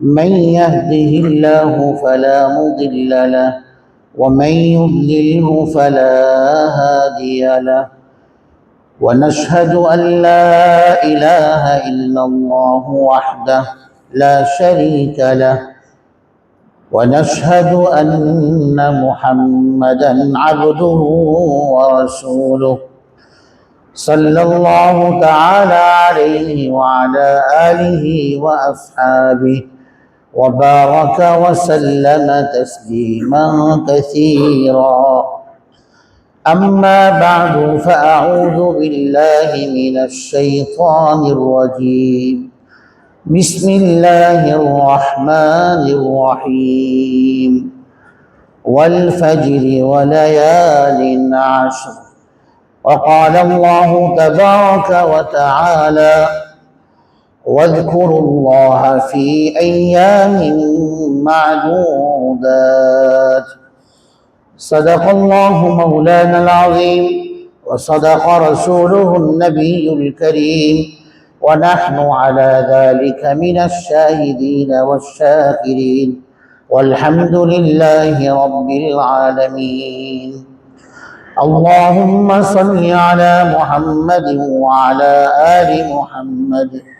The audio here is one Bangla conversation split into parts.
من يهده الله فلا مضل له ومن يضلله فلا هادي له ونشهد أن لا إله إلا الله وحده لا شريك له ونشهد أن محمدا عبده ورسوله. صلى الله تعالى عليه وعلى آله وأصحابه. وبارك وسلم تسليما كثيرا. أما بعد فأعوذ بالله من الشيطان الرجيم. بسم الله الرحمن الرحيم. والفجر وليال عشر. وقال الله تبارك وتعالى واذكروا الله في أيام معدودات. صدق الله مولانا العظيم وصدق رسوله النبي الكريم ونحن على ذلك من الشاهدين والشاكرين. والحمد لله رب العالمين. اللهم صل على محمد وعلى آل محمد.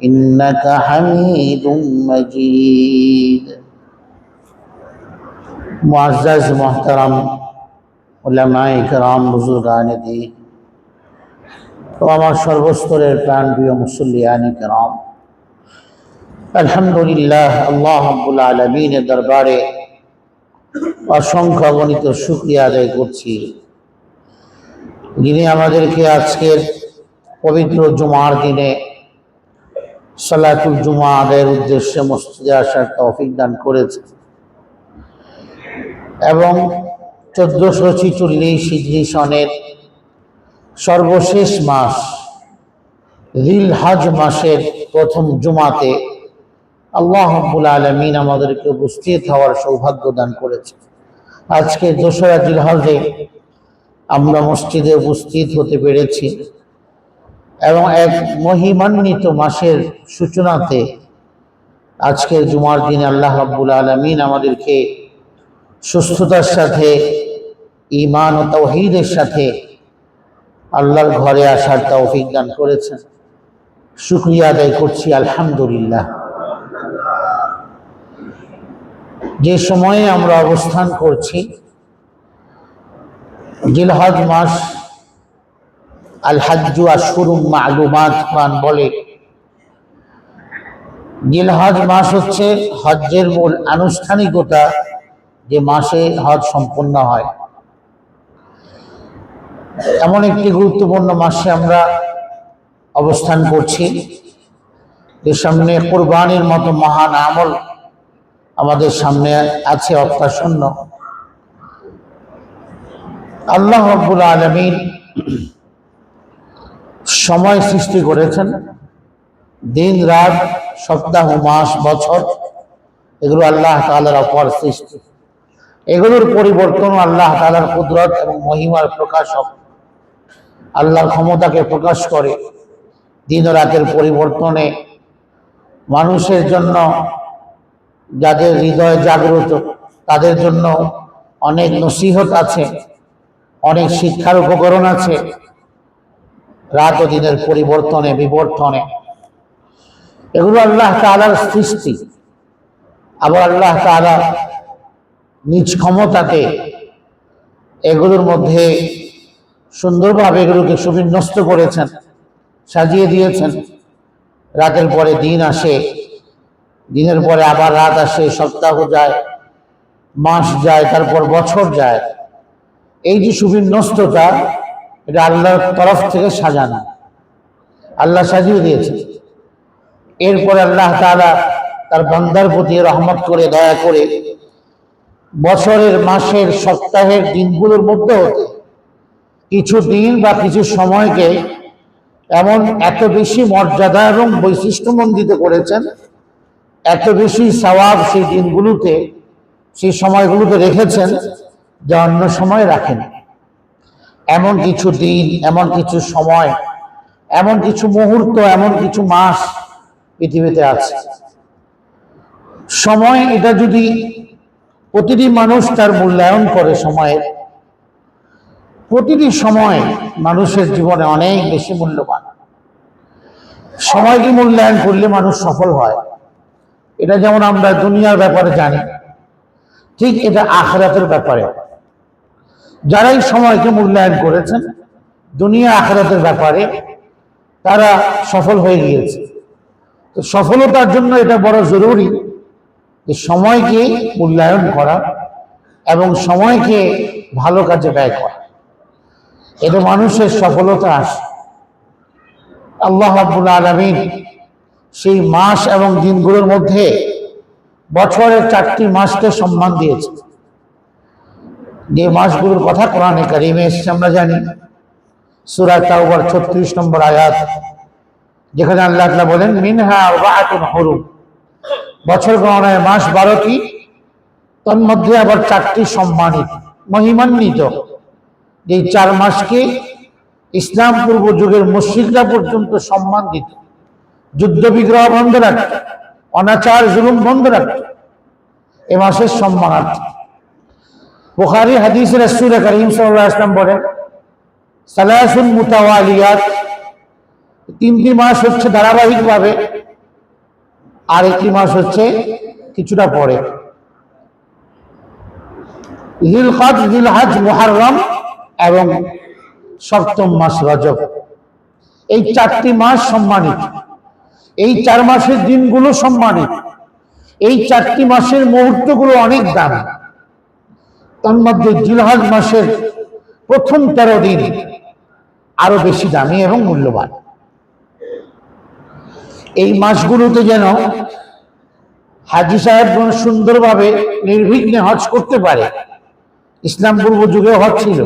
انك حميد مجيد معزز محترم উলামায়ে کرام বুজুর্গান দিন তো আমার সর্বস্তরের প্রাণ প্রিয় মুসল্লিয়ানি কেরাম আলহামদুলিল্লাহ আল্লাহ আব্বুল আলমিনের দরবারে অসংখ্য গণিত শুক্রিয়া আদায় করছি যিনি আমাদেরকে আজকের পবিত্র জুমার দিনে সালাতুল জুমা আদায়ের উদ্দেশ্যে মসজিদে আসার তৌফিক দান করেছে। এবং চোদ্দশো ছিচল্লিশ হিজরি সনের সর্বশেষ মাস রিল মাসের প্রথম জুমাতে আল্লাহ আব্বুল আলমিন আমাদেরকে উপস্থিত হওয়ার সৌভাগ্য দান করেছে। আজকে দোসরা জিল হজে আমরা মসজিদে উপস্থিত হতে পেরেছি। এবং এক মহিমান্বিত মাসের সূচনাতে আজকের জুমার দিন আল্লাহ আব্বুল আলমিন আমাদেরকে সুস্থতার সাথে ইমান ও তৌহিদের সাথে আল্লাহর ঘরে আসার তৌফিক দান করেছেন। শুক্রিয়া আদায় করছি, আলহামদুলিল্লাহ। যে সময়ে আমরা অবস্থান করছি, জিলহজ মাস আল হাজ্জু আশহুরুম মালুমাত, কোরআন বলে। জিলহজ মাস হচ্ছে হজ্জের মূল আনুষ্ঠানিকতা, যে মাসে হজ সম্পন্ন হয়। এমন একটি গুরুত্বপূর্ণ মাসে আমরা অবস্থান করছি, যে সামনে কোরবানির মতো মহান আমল আমাদের সামনে আছে অপ্রাসন্ন। আল্লাহ রব্বুল আলমীর সময় সৃষ্টি করেছেন। দিন, রাত, সপ্তাহ, মাস, বছর, এগুলো আল্লাহ তালার অপর সৃষ্টি। এগুলোর পরিবর্তন আল্লাহ তালার কুদরত এবং মহিমার প্রকাশক। আল্লাহর ক্ষমতাকে প্রকাশ করে দিন রাতের পরিবর্তনে মানুষের জন্য যাদের হৃদয় জাগ্রত, তাদের জন্য অনেক নসিহত আছে, অনেক শিক্ষার উপকরণ আছে। রাত ও দিনের পরিবর্তনে, বিবর্তনে। এগুলো আল্লাহ তালার সৃষ্টি। আবার আল্লাহ তালা নিজ ক্ষমতাতে এগুলোর মধ্যে সুন্দরভাবে এগুলোকে সুবিন্যস্ত করেছেন, সাজিয়ে দিয়েছেন। রাতের পরে দিন আসে, দিনের পরে আবার রাত আসে, সপ্তাহ যায়, মাস যায়, তারপর বছর যায়। এই যে সুবিন্যস্ততা এটা আল্লাহর তরফ থেকে সাজানো। আল্লাহ সাজিয়ে দিয়েছে। এরপর আল্লাহ তাআলা তার বান্দার প্রতি রহমত করে, দয়া করে বছরের, মাসের, সপ্তাহের দিনগুলোর মধ্যে হতে কিছু দিন বা কিছু সময়কে এমন এত বেশি মর্যাদা এবং বৈশিষ্ট্যমণ্ডিত করেছেন, এত বেশি সওয়াব সেই দিনগুলোতে, সেই সময়গুলোতে রেখেছেন যা অন্য সময় রাখেন। এমন কিছু দিন, এমন কিছু সময়, এমন কিছু মুহূর্ত, এমন কিছু মাস পৃথিবীতে আছে। সময় এটা যদি প্রতিটি মানুষ তার মূল্যায়ন করে সময়ের প্রতিটি সময় মানুষের জীবনে অনেক বেশি মূল্যবান। সময়কে মূল্যায়ন করলে মানুষ সফল হয়? এটা যেমন আমরা দুনিয়ার ব্যাপারে জানি, ঠিক এটা আখরাতের ব্যাপারে যারাই সময়কে মূল্যায়ন করেছেন, দুনিয়া আখরাতের ব্যাপারে তারা সফল হয়ে গিয়েছে। তো সফলতার জন্য এটা বড় জরুরি যে সময়কে মূল্যায়ন করা এবং সময়কে ভালো কাজে ব্যয় করা। এটা মানুষের সফলতা আসে। আল্লাহ রাব্বুল আলামিন সেই মাস এবং দিনগুলোর মধ্যে বছরের চারটি মাসকে সম্মান দিয়েছে যে মাসগুলোর কথা কোরআনে কারিমে এসেছে, আমরা জানি। সূরা তাওবার 36 নম্বর আয়াত, যেখানে আল্লাহ তাআলা বলেন, মিনহা আরবাআতুন হুরুম। বছর গণনায় মাস বারোটি তন্মধ্যে আবার চারটি সম্মানিত, মহিমান্বিত। এই চার মাসকে ইসলাম পূর্ব যুগের মুশ্রিকরা পর্যন্ত সম্মান দিত যুদ্ধ বিগ্রহ বন্ধ রাখত, অনাচার জুলুম বন্ধ রাখত, এ মাসের সম্মানার্থে। বুখারী হাদিসের রাসূল করিম ওয়াসাল্লাম বলেন সালাসুন মুতাওয়ালিয়াত। তিনটি মাস হচ্ছে ধারাবাহিকভাবে, আর একটি মাস হচ্ছে কিছুটা পরে। জিলকাদ জিলহাজ, মুহাররম এবং সপ্তম মাস রজব। এই চারটি মাস সম্মানিত। এই চার মাসের দিনগুলো সম্মানিত। এই চারটি মাসের মুহূর্তগুলো অনেক দাম। তার মধ্যে জিলহাজ মাসের প্রথম তেরো দিন আরও বেশি দামি এবং মূল্যবান। এই মাসগুলোতে যেন হাজি সাহেব যেন সুন্দরভাবে নির্বিঘ্নে হজ করতে পারে। ইসলাম পূর্ব যুগে হজ ছিল।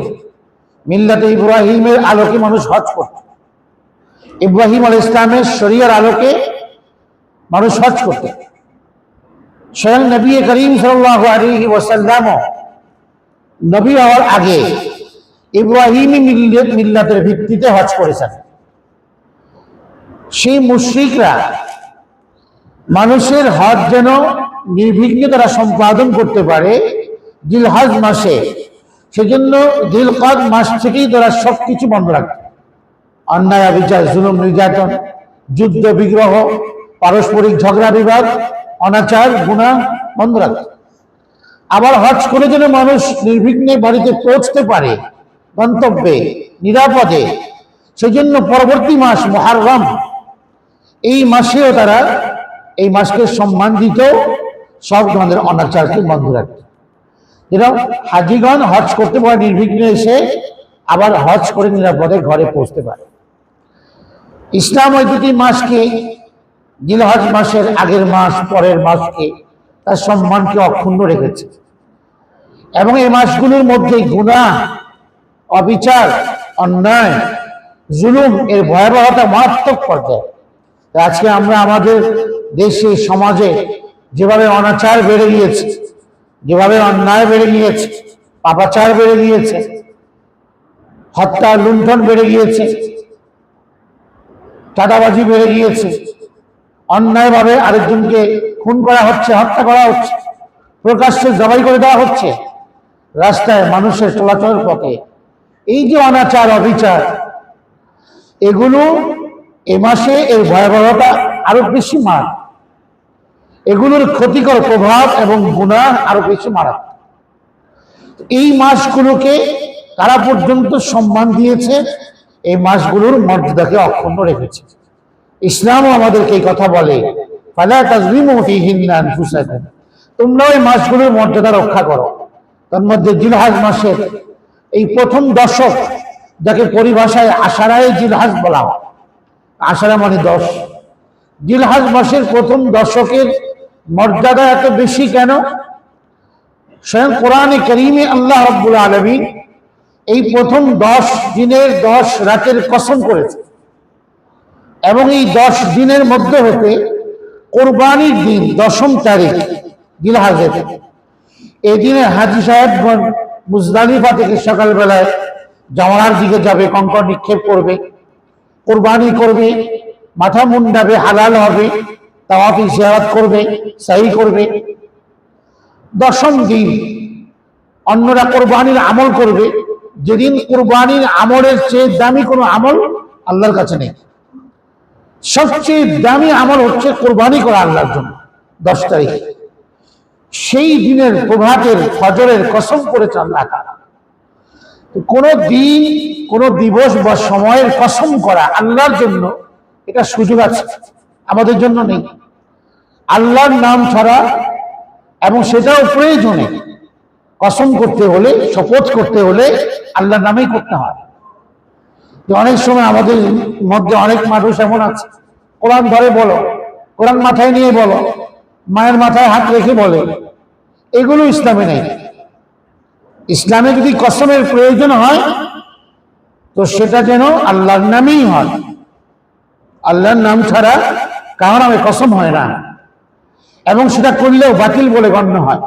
মিল্লাতে ইব্রাহিমের আলোকে মানুষ হজ করত। ইব্রাহিম আল ইসলামের শরিয়ার আলোকে মানুষ হজ করত। স্বয়ং নবী করিম সাল্লাহ আলী ওসাল্লামও নবী হওয়ার আগে ইব্রাহিমী মিল্লাত মিল্লাতের ভিত্তিতে হজ করেছেন। সেই মুশ্রিকরা মানুষের হজ যেন নির্বিঘ্নে তারা সম্পাদন করতে পারে জিলহজ মাসে, সেজন্য দিলকাদ মাস থেকেই তারা সবকিছু বন্ধ রাখত অন্যায়, অবিচার, জুলুম, নির্যাতন, যুদ্ধ, বিগ্রহ, পারস্পরিক ঝগড়া, বিবাদ, অনাচার গুণা বন্ধ রাখত আবার হজ করে যেন মানুষ নির্বিঘ্নে বাড়িতে পৌঁছতে পারে গন্তব্যে, নিরাপদে। সেজন্য পরবর্তী মাস মহারম এই মাসেও তারা এই মাসকে সম্মান দিত সব ধরনের অনাচারকে বন্ধ রাখত যেটা হাজিগণ হজ করতে পারে, নির্বিঘ্নে এসে আবার হজ করে নিরাপদে ঘরে পৌঁছতে পারে। ইসলাম ওই দুটি মাসকে জিলহজ মাসের আগের মাস, পরের মাসকে তার সম্মানকে অক্ষুণ্ণ রেখেছে। এবং এই মাসগুলির মধ্যে গুণা অবিচার, অন্যায়, জুলুম এর ভয়াবহতা মারাত্মক পর্যায়ে। আজকে আমরা আমাদের দেশে, সমাজে যেভাবে অনাচার বেড়ে গিয়েছে, যেভাবে অন্যায় বেড়ে গিয়েছে, পাপাচার বেড়ে গিয়েছে হত্যা লুণ্ঠন বেড়ে গিয়েছে, চাঁদাবাজি বেড়ে গিয়েছে অন্যায়ভাবে আরেকজনকে খুন করা হচ্ছে, হত্যা করা হচ্ছে, প্রকাশ্যে জবাই করে দেওয়া হচ্ছে, রাস্তায় মানুষের চলাচলের পথে। এই যে অনাচার, অবিচার, এগুলো এ মাসে এর ভয়াবহতা আরও বেশি মার এগুলোর ক্ষতিকর প্রভাব এবং গুণা আরও বেশি মারাত্মক। এই মাসগুলোকে তারা পর্যন্ত সম্মান দিয়েছে, এই মাসগুলোর মর্যাদাকে অক্ষুণ্ণ রেখেছে। ইসলামও আমাদেরকে এই কথা বলে তোমরা ওই মাসগুলোর মর্যাদা রক্ষা করো। তার মধ্যে জিলহাজ মাসের এই প্রথম দশক যাকে পরিভাষায় আষাঢ়ায় জিলহাজ বলা হয়। আষাঢ়া মানে দশ। জিলহাজ মাসের প্রথম দশকের মর্যাদা এত বেশি কেন? স্বয়ং কোরআনে করিমে আল্লাহ রব্বুল আলমী এই প্রথম দশ দিনের দশ রাতের কসম করেছে এবং এই দশ দিনের মধ্যে হতে কোরবানির দিন দশম তারিখ দিলহাজের। এই দিনে হাজি সাহেব মুজদালিফা থেকে সকালবেলায় জামানার দিকে যাবে, কঙ্কর নিক্ষেপ করবে, কোরবানি করবে, মাথা মুন্ডাবে হালাল হবে, তাওয়াফি জিয়ারত করবে, সাহি করবে। দশম দিন অন্যরা কোরবানির আমল করবে। যেদিন কোরবানির আমলের চেয়ে দামি কোনো আমল আল্লাহর কাছে নেই। সবচেয়ে দামি আমল হচ্ছে কোরবানি করা আল্লাহর জন্য, দশ তারিখে। সেই দিনের প্রভাতের, ফজরের কসম করেছে আল্লাহ কোনো দিন, কোনো দিবস বা সময়ের কসম করা আল্লাহর জন্য এটা সুযোগ আছে, আমাদের জন্য নেই। আল্লাহর নাম ছাড়া এবং সেটাও প্রয়োজনে কসম করতে হলে, শপথ করতে হলে আল্লাহর নামেই করতে হয়। অনেক সময় আমাদের মধ্যে অনেক মানুষ এমন আছে। কোরআন ধরে বলো, কোরআন মাথায় নিয়ে বলো, মায়ের মাথায় হাত রেখে বলে। এগুলো ইসলামে নেই। ইসলামে যদি কসমের প্রয়োজন হয়, তো সেটা যেন আল্লাহর নামেই হয়। আল্লাহর নাম ছাড়া কারও নামে কসম হয় না। এবং সেটা করলেও বাতিল বলে গণ্য হয়।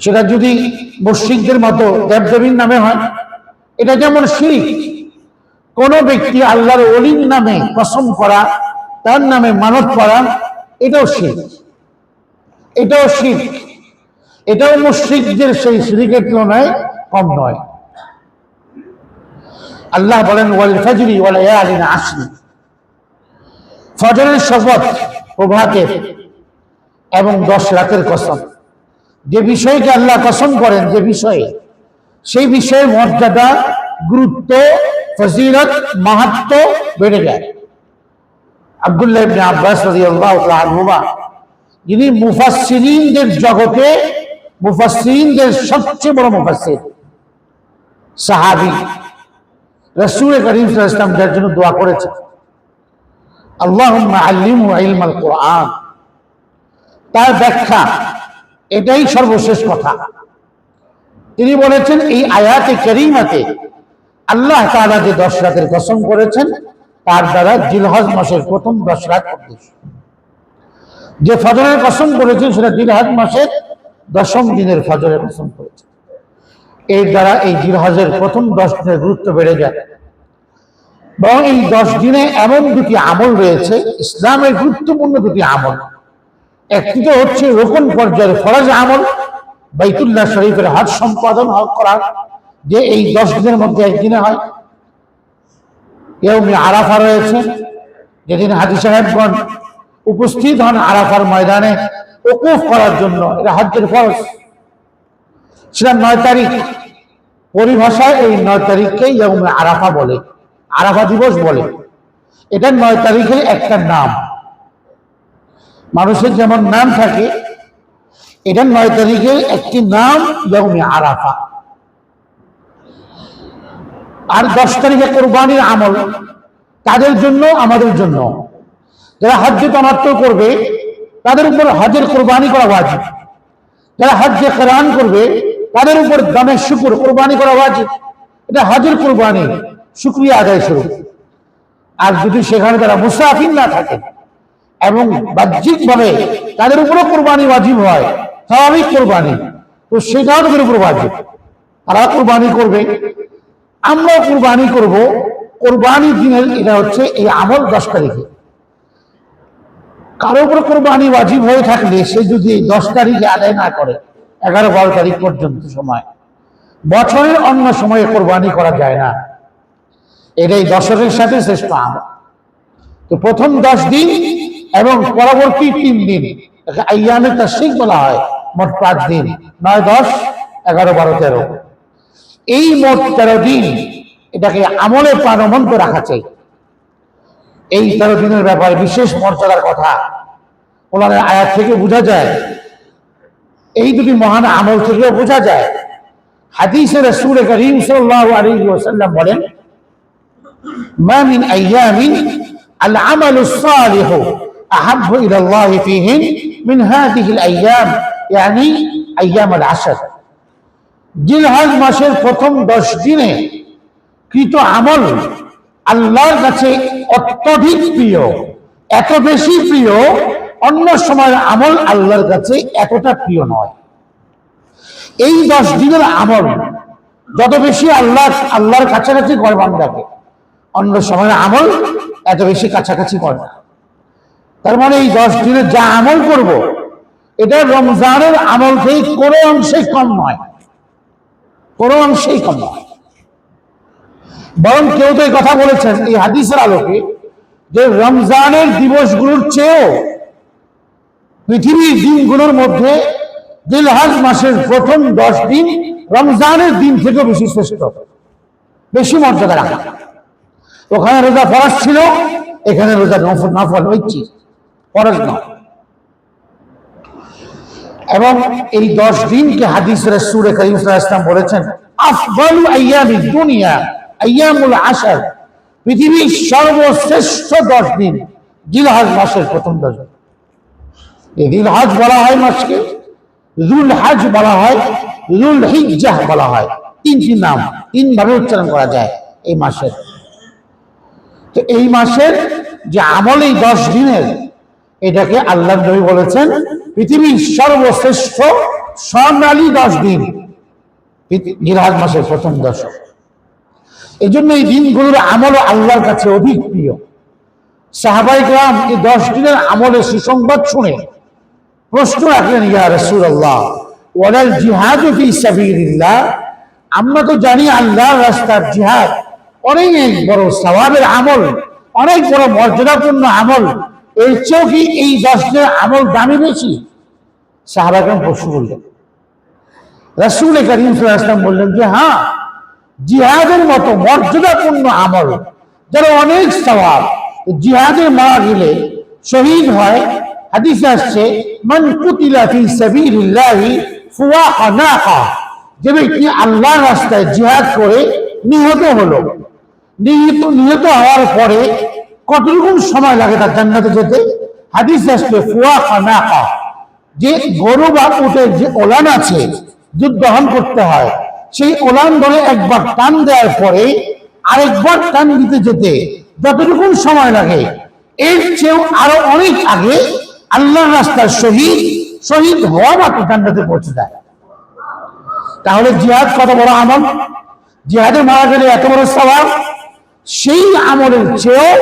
সেটা যদি মুশ্রিকদের মতো দেবদেবীর নামে হয়, এটা যেমন শিরিক কোন ব্যক্তি আল্লাহর অলির নামে কসম করা, তার নামে মানত করা, এটাও শিখ এটাও শিখ এটাও মুশ্রিকদের সেই শিরিকের তুলনায় কম নয়। আল্লাহ বলেন, ওয়াল ফাজরি ওয়াল আসরি ফজরের শপথ প্রভাতের এবং দশ রাতের কসম। যে বিষয়কে আল্লাহ কসম করেন, যে বিষয়ে, সেই বিষয়ের মর্যাদা, গুরুত্ব ফজিলত মাহাত্ম বেড়ে যায়। আব্দুল্লাহ ইবনে আব্বাস রাদিয়াল্লাহু তাআলা যিনি মুফাসসিরিনদের জগতে, মুফাসসিরিনদের সবচেয়ে বড় মুফাসসির, সাহাবী। রাসূল করিম সাল্লাল্লাহু আলাইহি জন্য দোয়া করেছেন। আল্লাহুম্মা আল্লিমহু ইলমাল কোরআন। তার ব্যাখ্যা, এটাই সর্বশেষ কথা। তিনি বলেছেন, এই আয়াতে করিমাতে আল্লাহ তাআলা যে দশ রাতের কসম করেছেন, তার দ্বারা জিলহজ মাসের প্রথম দশ রাত উদ্দেশ্য যে ফজরের কসম করেছেন, সেটা জিলহজ মাসের দশম দিনের ফজরের কসম করেছেন। এর দ্বারা এই জিলহজের প্রথম দশ দিনের গুরুত্ব বেড়ে যায়। এবং এই দশ দিনে এমন দুটি আমল রয়েছে, ইসলামের গুরুত্বপূর্ণ দুটি আমল। একটি তো হচ্ছে রোকন পর্যায়ের ফরজ আমল, বাইতুল্লাহ শরীফের হাত সম্পাদন করা যে এই দশ দিনের মধ্যে একদিনে হয়। এরকম আরাফা রয়েছে। যেদিন হাজি সাহেবগণ উপস্থিত হন আরাফার ময়দানে ওকুফ করার জন্য, এটা হজ্জের ফরজ। সেটা নয় তারিখ। পরিভাষায় এই নয় তারিখকে ইয়ম আরাফা বলে, আরাফা দিবস বলে। এটা নয় তারিখের একটা নাম। মানুষের যেমন নাম থাকে, এটা নয় তারিখের একটি নাম ইয়মে আরাফা। আর দশ তারিখে কোরবানির আমল তাদের জন্য? আমাদের জন্য। যারা হজ্জে তমাত্ম করবে, তাদের উপর হজের কোরবানি করা ওয়াজিব। যারা হজ্জে কোরআন করবে, তাদের উপর দামের শুকুর কোরবানি করা ওয়াজিব। এটা হজের কোরবানি, শুক্রিয়া আদায় স্বরূপ। আর যদি সেখানে তারা মুসাফির না থাকে এবং বাহ্যিকভাবে তাদের উপরও কোরবানি ওয়াজিব হয়, স্বাভাবিক কোরবানি, তো সেটাও তাদের উপর ওয়াজিব। তারা কোরবানি করবে আমরাও কোরবানি করব, কোরবানি দিনের এটা হচ্ছে এই আমল দশ তারিখে। কারও উপর কোরবানি ওয়াজিব হয়ে থাকলে সে যদি দশ তারিখে আদায় না করে, এগারো বারো তারিখ পর্যন্ত সময়, বছরের অন্য সময়ে কোরবানি করা যায় না। এটাই দশকের সাথে শ্রেষ্ঠ আমল। তো প্রথম দশ দিন এবং পরবর্তী তিন দিন, একে আইয়ামে তাশরিক বলা হয়, মোট পাঁচ দিন, নয় দশ, এগারো বারো তেরো। এই মোট তেরো দিন এটাকে আমলে প্রাণবন্ত রাখা চাই। এই তেরো দিনের ব্যাপারে বিশেষ মর্যাদার কথা ওনার আয়াত থেকে বোঝা যায়। এই দুটি মহান আমল থেকেও বোঝা যায়। হাদিসের রসুল করিম সাল্লাল্লাহু আলাইহি ওয়াসাল্লাম বলেন, মা মিন আইয়ামিন আল আমালু সালিহু আহাব্বু ইলা আল্লাহ ফীহিন মিন হাদিহিল আইয়াম ইয়ানি আইয়াম আল আশর। জিলহজ মাসের প্রথম দশ দিনে কৃত আমল আল্লাহর কাছে অত্যধিক প্রিয়, এত বেশি প্রিয়, অন্য সময়ের আমল আল্লাহর কাছে এতটা প্রিয় নয়। এই দশ দিনের আমল যত বেশি আল্লাহ, আল্লাহর কাছাকাছি করে বান্দাকে, অন্য সময়ের আমল এত বেশি কাছাকাছি করে না। তার মানে এই দশ দিনে যা আমল করব, এটা রমজানের আমল থেকে কোনো অংশে কম নয়। কোনো অংশেই কম বরং কেউ তো এই কথা বলেছেন, এই হাদিসের আলোকে, যে রমজানের দিবসগুলোর চেয়েও পৃথিবীর দিনগুলোর মধ্যে দিলহাজ মাসের প্রথম দশ দিন রমজানের দিন থেকে বেশি শ্রেষ্ঠ, বেশি মর্যাদা রাখা। ওখানে রোজা ফরজ ছিল, এখানে রোজা নফল নফল ঐচ্ছিক ফরজ নয় এবং এই দশ দিনকে হাদিস রসুরে করিম সাল্লাল্লাহু বলেছেন, আফদালু আইয়ামি দুনিয়া, আইয়ামুল আশার। পৃথিবীর সর্বশ্রেষ্ঠ দশ দিন, জিলহাজ মাসের প্রথম দশ দিন। এই জিলহাজ বলা হয় মাসকে জুল হাজ বলা হয় জুল হিজ্জাহ বলা হয়। তিনটি নাম তিন ভাবে উচ্চারণ করা যায় এই মাসের। তো এই মাসের যে আমল এই দশ দিনের এটাকে আল্লাহ নবী বলেছেন, পৃথিবীর সর্বশ্রেষ্ঠ স্বর্ণালী দশ দিন। জিলহাজ মাসের প্রথম দশক। এই জন্য এই দিনগুলোর আমল আল্লাহর কাছে অধিক প্রিয়। সাহাবাই গ্রাম এই দশ দিনের আমলের সুসংবাদ শুনে প্রশ্ন রাখলেন, ইয়া রসুল আল্লাহ ওয়ালাল জিহাদ আমরা তো জানি আল্লাহর রাস্তার জিহাদ অনেক বড় সওয়াবের আমল, অনেক বড় মর্যাদাপূর্ণ আমল। এর চেয়েও এই দশ দিনের আমল দামি বেশি সাহাবাগ্রাম প্রশ্ন করলেন। রসুল করিম সাল্লাম বললেন যে হ্যাঁ জিহাদের মতো মর্যাদাপূর্ণ আমল, যারা অনেক সওয়াব জিহাদে মারা গেলে শহীদ হয়। হাদিসে আসছে, মান কুতিলা ফি সাবিলিল্লাহি ফুওয়াকা নাকা যে ব্যক্তি আল্লাহর রাস্তায় জিহাদ করে নিহত হলো। নিহত নিহত হওয়ার পরে কতটুকু সময় লাগে তার জান্নাতে যেতে? হাদিস আসছে ফুওয়াকা নাকা যে গরু বা উটের যে ওলান আছে, দুধ দহন করতে হয়, সেই ওলান ধরে একবার টান দেওয়ার পরে আরেকবার টান দিতে যেতে যতটুকু সময় লাগে, এর চেয়েও আরও অনেক আগে আল্লাহর রাস্তার শহীদ শহীদ হওয়া মাত্র জান্নাতে পৌঁছে যায়। তাহলে জিহাদ কত বড় আমল? জিহাদে মারা গেলে এত বড় সবাব সেই আমলের চেয়েও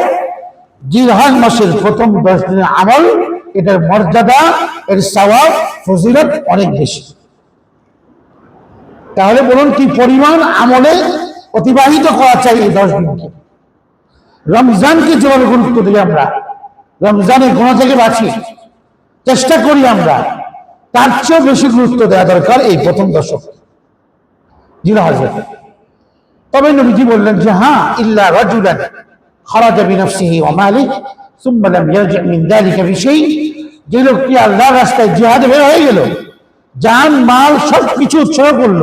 জিহাদ মাসের প্রথম দশ দিনের আমল, এটার মর্যাদা, এর সবাব ফজিলত অনেক বেশি। তাহলে বলুন কি পরিমাণ আমলে অতিবাহিত করা চাই এই দশ দিনকে? রমজানকে যেভাবে গুরুত্ব দিই আমরা, রমজানের গোনা থেকে বাঁচি চেষ্টা করি আমরা, তার চেয়েও বেশি গুরুত্ব দেওয়া দরকার এই প্রথম দশক। হাজার তবে নবীজি বললেন যে হ্যাঁ ইল্লা রাজুলান ওয়া মালি সুম্মা লাম ইয়ারজি মিন যালিকা বিশাই যে লোকটি আল্লাহর রাস্তায় জিহাদে বের হয়ে গেল। যান মাল সব কিছু উৎসর্গ করল।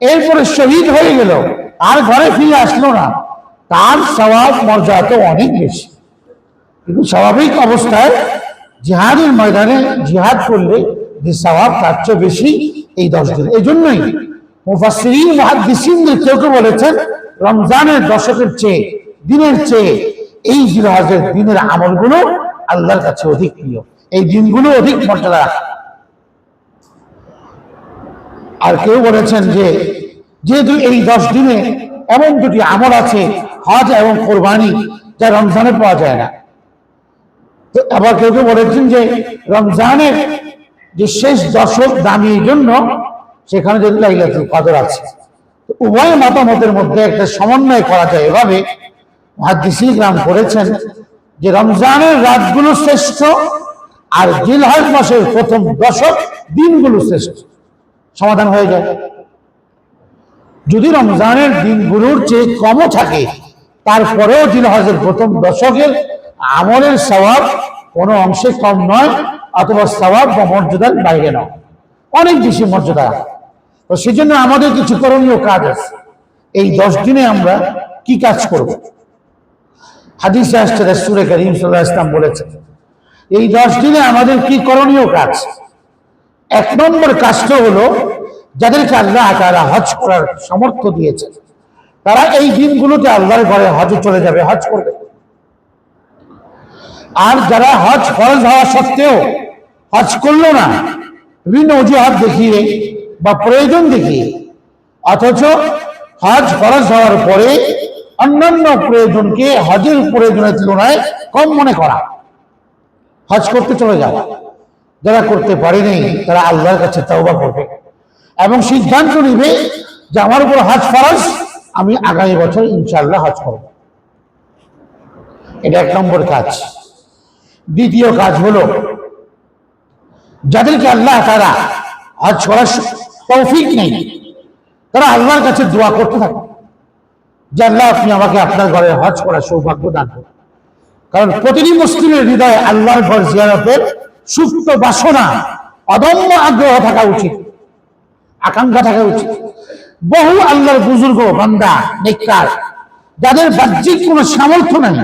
এরপরে শহীদ হয়ে গেল। আর ঘরে ফিরে আসলো না। তার স্বভাব, মর্যাদা তো অনেক বেশি। কিন্তু স্বাভাবিক অবস্থায় জিহাদের ময়দানে জিহাদ করলে যে স্বভাব, তার চেয়ে বেশি এই দশ দিন। এই জন্যই মুফাসসিরিন, মুহাদ্দিসিনদের কেউ কেউ বলেছেন, রমজানের দশকের চেয়ে দিনের চেয়ে এই জিহাজের দিনের আমলগুলো আল্লাহর কাছে অধিক প্রিয়। এই দিনগুলো অধিক মর্যাদা রাখে। আর কেউ বলেছেন যে, যেহেতু এই দশ দিনে এমন দুটি আমল আছে, হজ এবং কোরবানি, যা রমজানে পাওয়া যায় না। তো আবার কেউ কেউ বলেছেন যে, রমজানের যে শেষ দশক দামি জন্য সেখানে যদি লাইলাতুল কদর আছে উভয় মতামতের মধ্যে একটা সমন্বয় করা যায় এভাবে মহাদিসি গ্রাম করেছেন যে রমজানের রাতগুলো শ্রেষ্ঠ আর জিলহজ মাসের প্রথম দশক দিনগুলো শ্রেষ্ঠ। সমাধান হয়ে যায়। যদি রমজানের দিনগুলোর চেয়ে কমও থাকে, তারপরেও জিলহজের প্রথম দশকের আমলের স্বভাব কোনো অংশে কম নয়, অথবা স্বভাব বা মর্যাদার বাইরে নয়। অনেক বেশি মর্যাদা। তো সেজন্য আমাদের কিছু করণীয় কাজ আছে। এই দশ দিনে আমরা কি কাজ করব? হাদিসে আসছে রাসূলে করিম সাল্লাল্লাহু আলাইহি ওয়াসাল্লাম বলেছেন এই দশ দিনে আমাদের কি করণীয় কাজ? এক নম্বর কাজটা হলো যাদেরকে আল্লাহ তারা হজ করার সামর্থ্য দিয়েছেন, তারা এই দিনগুলোতে আল্লাহর ঘরে হজে চলে যাবে, হজ করবে। আর যারা হজ ফরজ হওয়া সত্ত্বেও হজ করল না, বিভিন্ন অজুহাত দেখিয়ে বা প্রয়োজন দেখিয়ে, অথচ হজ ফরজ হওয়ার পরে অন্যান্য প্রয়োজনকে হজের প্রয়োজনের তুলনায় কম মনে করা। হজ করতে চলে যাওয়া যারা করতে পারেনি, তারা আল্লাহর কাছে তওবা করবে। এবং সিদ্ধান্ত নিবে যে আমার উপর হজ ফরজ, আমি আগামী বছর ইনশাল্লাহ হজ করব। এটা এক নম্বর কাজ। দ্বিতীয় কাজ হলো, যাদেরকে আল্লাহ তারা হজ করার তৌফিক নেই, তারা আল্লাহর কাছে দোয়া করতে থাকে। যে আল্লাহ আপনি আমাকে আপনার ঘরে হজ করার সৌভাগ্য দান করুন। কারণ প্রতিটি মুসলিমের হৃদয়ে আল্লাহর ঘর জিয়ারতের সুপ্ত বাসনা, অদম্য আগ্রহ থাকা উচিত, আকাঙ্ক্ষা থাকা উচিত। বহু আল্লাহর বুজুর্গ, বান্দা, নেককার, যাদের বাহ্যিক কোনো সামর্থ্য নেই,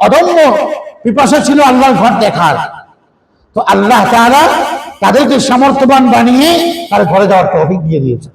অদম্য পিপাসা ছিল আল্লাহর ঘর দেখার। তো আল্লাহ তাআলা তাদেরকে সামর্থ্যবান বানিয়ে তার ঘরে যাওয়ার তৌফিক দিয়ে দিয়েছে